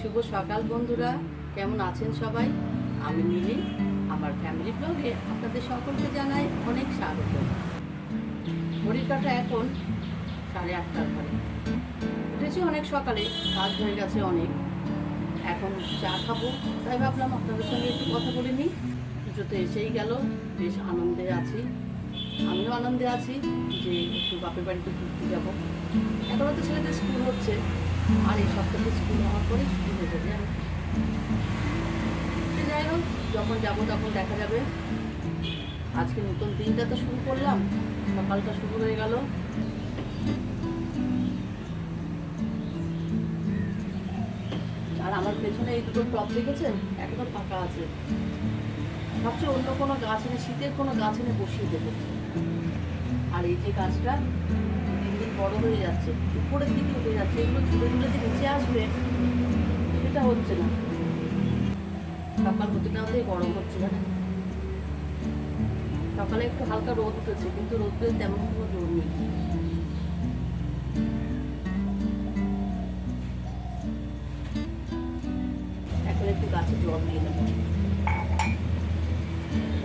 শুভ সকাল বন্ধুরা। কেমন আছেন সবাই? আমি মিলি, আমার ফ্যামিলি ব্লগে আপনাদের সকলকে জানাই অনেক স্বাগত। ঘড়ির কাটা এখন সাড়ে আটটার পরে উঠেছি অনেক সকালে, কাজ হয়ে গেছে অনেক। এখন চা খাব। তাই ভাবলাম আপনাদের সঙ্গে একটু কথা বলে নিই। পুজো তো এসেই গেল, বেশ আনন্দে আছি। আমিও আনন্দে আছি যে একটু বাপের বাড়িতে ঘুরতে যাব। এখনও তো ছেলেদের স্কুল হচ্ছে। আর এই সপ্তাহে স্কুল হওয়ার পরে স্কুল হয়ে যাবে। যাই হোক, যখন যাব তখন দেখা যাবে। আজকে নতুন দিনটা তো শুরু করলাম, সকালটা শুরু হয়ে গেল। আর আমার পেছনে এই দুটো টপ দেখেছেন? একদম ফাঁকা আছে। ভাবছি অন্য কোনো গাছ এনে, শীতের কোনো গাছ এনে বসিয়ে দেবো। আর এই যে গাছটা বড় হয়ে যাচ্ছে, উপরের দিকে উঠে যাচ্ছে, এগুলো ঝুলে ঝুলে যে নিচে আসবে, সেটা হচ্ছে না। সকাল না হতেই গরম হচ্ছে, জানেন? সকালে একটু হালকা রোদ উঠেছে, কিন্তু রোদের তেমন কোনো জোর নেই। এখন একটু গাছে জল দিয়ে দেবো।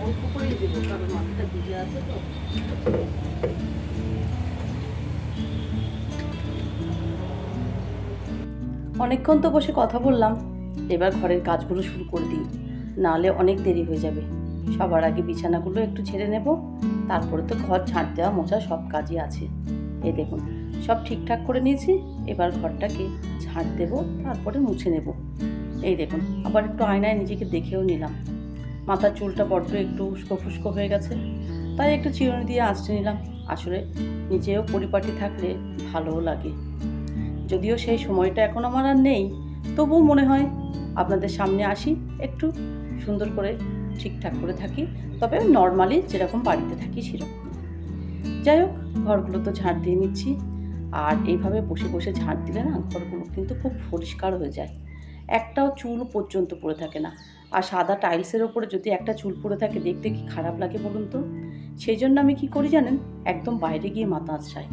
অল্প করেই দেবো, কারণ মাটিটা ভিজে আছে তো। অনেকক্ষণ তো বসে কথা বললাম। এবার ঘরের কাজগুলো শুরু করে দিই। নাহলে অনেক দেরি হয়ে যাবে। সবার আগে বিছানাগুলো একটু ছেড়ে নেব। তারপরে তো ঘর ঝাঁট দেওয়া মোছা সব কাজই আছে। এই দেখুন, সব ঠিকঠাক করে নিয়েছি। এবার ঘরটাকে ঝাঁট দেব, তারপরে মুছে নেব। এই দেখুন, আবার একটু আয়নায় নিজেকে দেখেও নিলাম। মাথার চুলটা বড্ড একটু উস্কো ফুস্কো হয়ে গেছে। তাই একটু চিরুনি দিয়ে আঁচড়ে নিলাম। আসলে নিজেও পরিপাটি থাকলে ভালোও লাগে। যদিও সেই সময়টা এখন আমার আর নেই, তবুও মনে হয় আপনাদের সামনে আসি, একটু সুন্দর করে ঠিকঠাক করে থাকি, তবে নর্মালি যেরকম বাড়িতে থাকি সেরকম। যাই হোক, ঘরগুলো তো ঝাড় দিয়ে নিচ্ছি। আর এইভাবে বসে বসে ঝাড় দিলে না ঘরগুলো কিন্তু খুব পরিষ্কার হয়ে যায়। একটাও চুল পর্যন্ত পড়ে থাকে না। আর সাদা টাইলসের ওপরে যদি একটা চুল পড়ে থাকে, দেখতে কি খারাপ লাগে বলুন তো? সেই জন্য আমি কি করি জানেন? একদম বাইরে গিয়ে মাথা আঁচড়াই।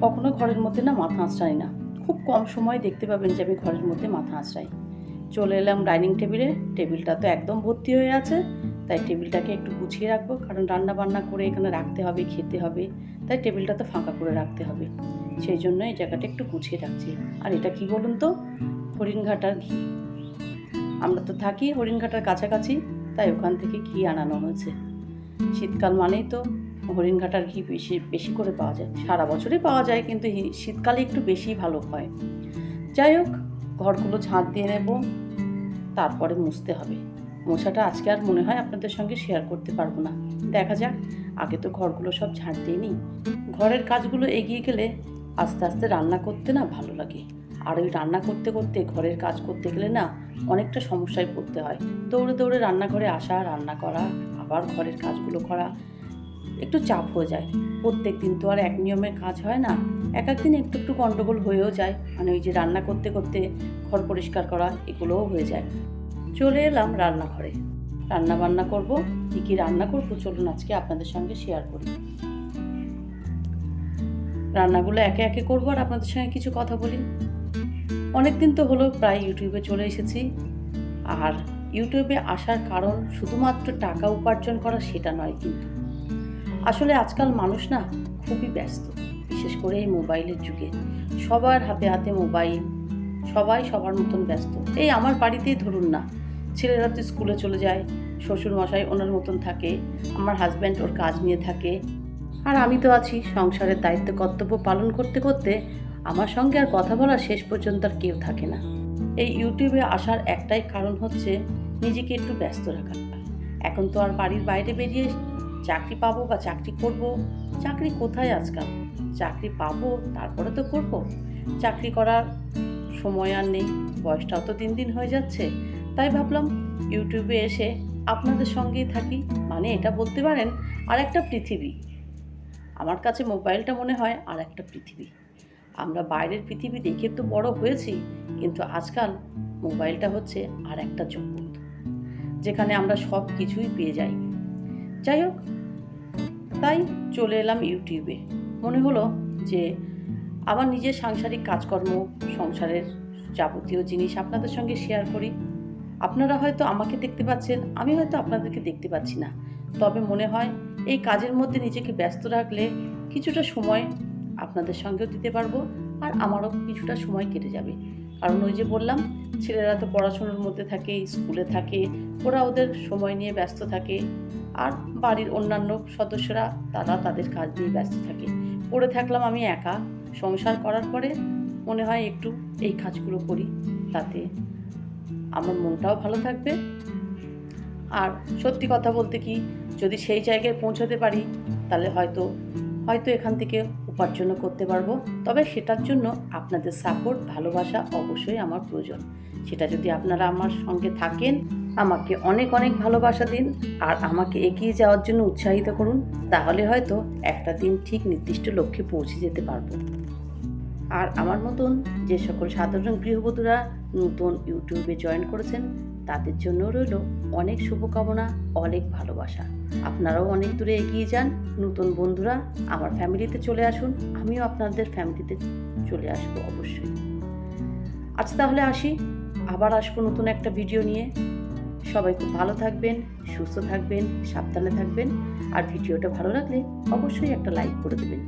কখনো ঘরের মধ্যে না মাথা আঁচড়াই না। খুব কম সময় দেখতে পাবেন যে আমি ঘরের মধ্যে মাথা আঁচড়াই। চলে এলাম ডাইনিং টেবিলে। টেবিলটা তো একদম ভর্তি হয়ে আছে। তাই টেবিলটাকে একটু গুছিয়ে রাখব। কারণ রান্না বান্না করে এখানে রাখতে হবে, খেতে হবে। তাই টেবিলটা তো ফাঁকা করে রাখতে হবে। সেই জন্য এই জায়গাটা একটু গুছিয়ে রাখছি। আর এটা কি বলুন তো? হরিণঘাটার ঘি। আমরা তো থাকি হরিণঘাটার কাছাকাছি, তাই ওখান থেকে ঘি আনানো হয়েছে। শীতকাল মানেই তো হরিণঘাটার ঘি বেশি বেশি করে পাওয়া যায়। সারা বছরই পাওয়া যায়, কিন্তু শীতকালে একটু বেশি ভালো হয়। যাই হোক, ঘরগুলো ঝাঁট দিয়ে নেব, তারপরে মুছতে হবে। মোছাটা আজকে আর মনে হয় আপনাদের সঙ্গে শেয়ার করতে পারব না। দেখা যাক, আগে তো ঘরগুলো সব ঝাঁট দিয়ে নিই। ঘরের কাজগুলো এগিয়ে গেলে আস্তে আস্তে রান্না করতে না ভালো লাগে। আর ওই রান্না করতে করতে, ঘরের কাজ করতে গেলে না অনেকটা সমস্যায় পড়তে হয়। দৌড়ে দৌড়ে রান্নাঘরে আসা, রান্না করা, আবার ঘরের কাজগুলো করা, একটু চাপ হয়ে যায়। প্রত্যেক দিন তো আর এক নিয়মের কাজ হয় না। এক একদিন একটু একটু গণ্ডগোল হয়েও যায়। মানে ওই যে রান্না করতে করতে ঘর পরিষ্কার করা, এগুলোও হয়ে যায়। চলে এলাম রান্নাঘরে। রান্না বান্না করব, কী কী রান্না করব চলুন আজকে আপনাদের সঙ্গে শেয়ার করি। রান্নাগুলো একে একে করব আর আপনাদের সঙ্গে কিছু কথা বলি। অনেক দিন তো হলো প্রায় ইউটিউবে চলে এসেছি। আর ইউটিউবে আসার কারণ শুধুমাত্র টাকা উপার্জন করা সেটা নয় কিন্তু। আসলে আজকাল মানুষ না খুবই ব্যস্ত, বিশেষ করে এই মোবাইলের যুগে। সবার হাতে হাতে মোবাইল, সবাই সবার মতন ব্যস্ত। এই আমার বাড়িতেই ধরুন না, ছেলেরা তো স্কুলে চলে যায় শ্বশুর মশাই ওনার মতন থাকে, আমার হাজব্যান্ড ওর কাজ নিয়ে থাকে। আর আমি তো আছি সংসারের দায়িত্ব কর্তব্য পালন করতে করতে আমার সঙ্গে আর কথা বলার শেষ পর্যন্ত আর কেউ থাকে না। এই ইউটিউবে আসার একটাই কারণ হচ্ছে নিজেকে একটু ব্যস্ত রাখা। এখন তো আর বাড়ির বাইরে বেরিয়ে চাকরি পাবো বা চাকরি করব। চাকরি কোথায় আজকাল? চাকরি পাবো, তারপরে তো করব। চাকরি করার সময় আর নেই, বয়সটাও তো দিন দিন হয়ে যাচ্ছে। তাই ভাবলাম ইউটিউবে এসে আপনাদের সঙ্গেই থাকি। মানে এটা বলতে পারেন আর একটা পৃথিবী। আমার কাছে মোবাইলটা মনে হয় আর একটা পৃথিবী। আমরা বাইরের পৃথিবী দেখে তো বড় হয়েছি, কিন্তু আজকাল মোবাইলটা হচ্ছে আর একটা জগৎ, যেখানে আমরা সব কিছুই পেয়ে যাই। যাই হোক, তাই চলে এলাম ইউটিউবে। মনে হলো যে আমার নিজের সাংসারিক কাজকর্ম, সংসারের যাবতীয় জিনিস আপনাদের সঙ্গে শেয়ার করি। আপনারা হয়তো আমাকে দেখতে পাচ্ছেন, আমি হয়তো আপনাদেরকে দেখতে পাচ্ছি না। তবে মনে হয় এই কাজের মধ্যে নিজেকে ব্যস্ত রাখলে কিছুটা সময় আপনাদের সঙ্গেও দিতে পারব আর আমারও কিছুটা সময় কেটে যাবে। কারণ ওই যে বললাম, ছেলেরা তো পড়াশোনার মধ্যে থাকে, স্কুলে থাকে, ওরা ওদের সময় নিয়ে ব্যস্ত থাকে। আর বাড়ির অন্যান্য সদস্যরা, তারা তাদের কাজ নিয়ে ব্যস্ত থাকে। পড়ে থাকলাম আমি একা। সংসার করার পরে মনে হয় একটু এই কাজগুলো করি, তাতে আমার মনটাও ভালো থাকবে। আর সত্যি কথা বলতে কি, যদি সেই জায়গায় পৌঁছাতে পারি, তাহলে হয়তো হয়তো এখান থেকে উপার্জনও করতে পারব। তবে সেটার জন্য আপনাদের সাপোর্ট ভালোবাসা অবশ্যই আমার প্রয়োজন। সেটা যদি আপনারা আমার সঙ্গে থাকেন, আমাকে অনেক অনেক ভালোবাসা দিন আর আমাকে এগিয়ে যাওয়ার জন্য উৎসাহিত করুন, তাহলে হয়তো একটা দিন ঠিক নির্দিষ্ট লক্ষ্যে পৌঁছে যেতে পারব। আর আমার মতন যে সকল সাধারণ গৃহবধূরা নতুন ইউটিউবে জয়েন করেছেন, তাদের জন্য রইল অনেক শুভকামনা, অনেক ভালোবাসা। আপনারাও অনেক দূরে এগিয়ে যান, নতুন বন্ধুরা আমার ফ্যামিলিতে চলে আসুন, আমিও আপনাদের ফ্যামিলিতে চলে আসব অবশ্যই। আজ তাহলে আসি, আবার আসব নতুন একটা ভিডিও নিয়ে। সবাই খুব ভালো থাকবেন, সুস্থ থাকবেন, সাবধানে থাকবেন, আর ভিডিওটা ভালো লাগলে অবশ্যই একটা লাইক করে দেবেন।